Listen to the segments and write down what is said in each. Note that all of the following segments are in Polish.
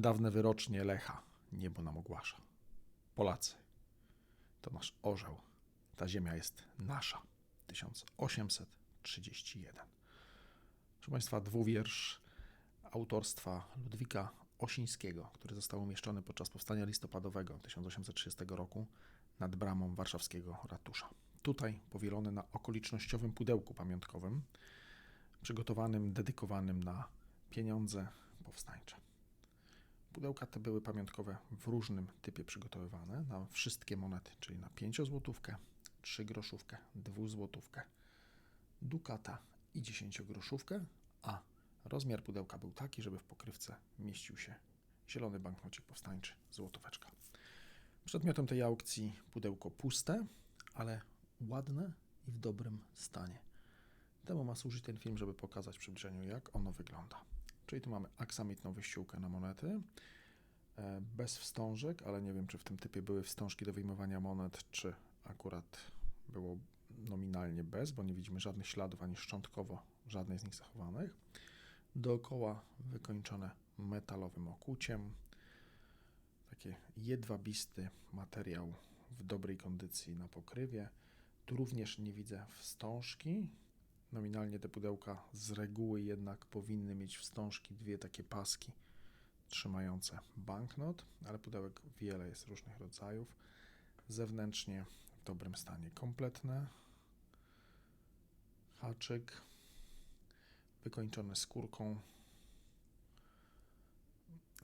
Dawne wyrocznie Lecha, niebo nam ogłasza. Polacy, to nasz orzeł. Ta ziemia jest nasza. 1831. Proszę Państwa, dwuwiersz autorstwa Ludwika Osińskiego, który został umieszczony podczas powstania listopadowego 1830 roku nad bramą warszawskiego ratusza. Tutaj powielony na okolicznościowym pudełku pamiątkowym, przygotowanym, dedykowanym na pieniądze powstańcze. Pudełka te były pamiątkowe w różnym typie przygotowywane na wszystkie monety, czyli na 5 złotówkę, 3 groszówkę, 2 złotówkę, dukata i 10 groszówkę, a rozmiar pudełka był taki, żeby w pokrywce mieścił się zielony banknocik powstańczy, złotóweczka. Przedmiotem tej aukcji pudełko puste, ale ładne i w dobrym stanie. Temu ma służyć ten film, żeby pokazać w przybliżeniu, jak ono wygląda. Czyli tu mamy aksamitną wyściółkę na monety, e, bez wstążek, ale nie wiem, czy w tym typie były wstążki do wyjmowania monet, czy akurat było nominalnie bez, bo nie widzimy żadnych śladów ani szczątkowo żadnej z nich zachowanych. Dookoła wykończone metalowym okuciem. Takie jedwabisty materiał w dobrej kondycji na pokrywie. Tu również nie widzę wstążki. Nominalnie te pudełka z reguły jednak powinny mieć wstążki, dwie takie paski trzymające banknot, ale pudełek wiele jest różnych rodzajów. Zewnętrznie w dobrym stanie kompletne. Haczyk wykończony skórką.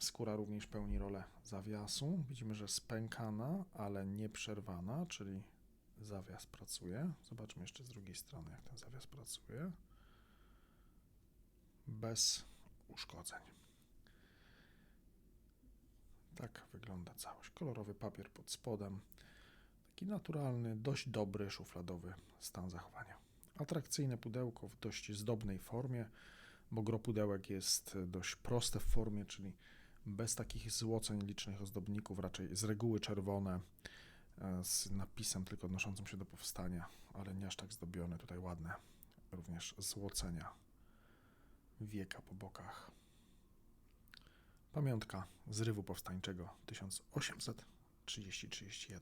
Skóra również pełni rolę zawiasu. Widzimy, że spękana, ale nie przerwana, czyli zawias pracuje. Zobaczmy jeszcze z drugiej strony, jak ten zawias pracuje. Bez uszkodzeń. Tak wygląda całość. Kolorowy papier pod spodem. Taki naturalny, dość dobry, szufladowy stan zachowania. Atrakcyjne pudełko w dość zdobnej formie, bo gro pudełek jest dość proste w formie, czyli bez takich złoceń licznych ozdobników, raczej z reguły czerwone, z napisem tylko odnoszącym się do powstania, ale nie aż tak zdobione, tutaj ładne również złocenia wieka po bokach. Pamiątka zrywu powstańczego 1830-31.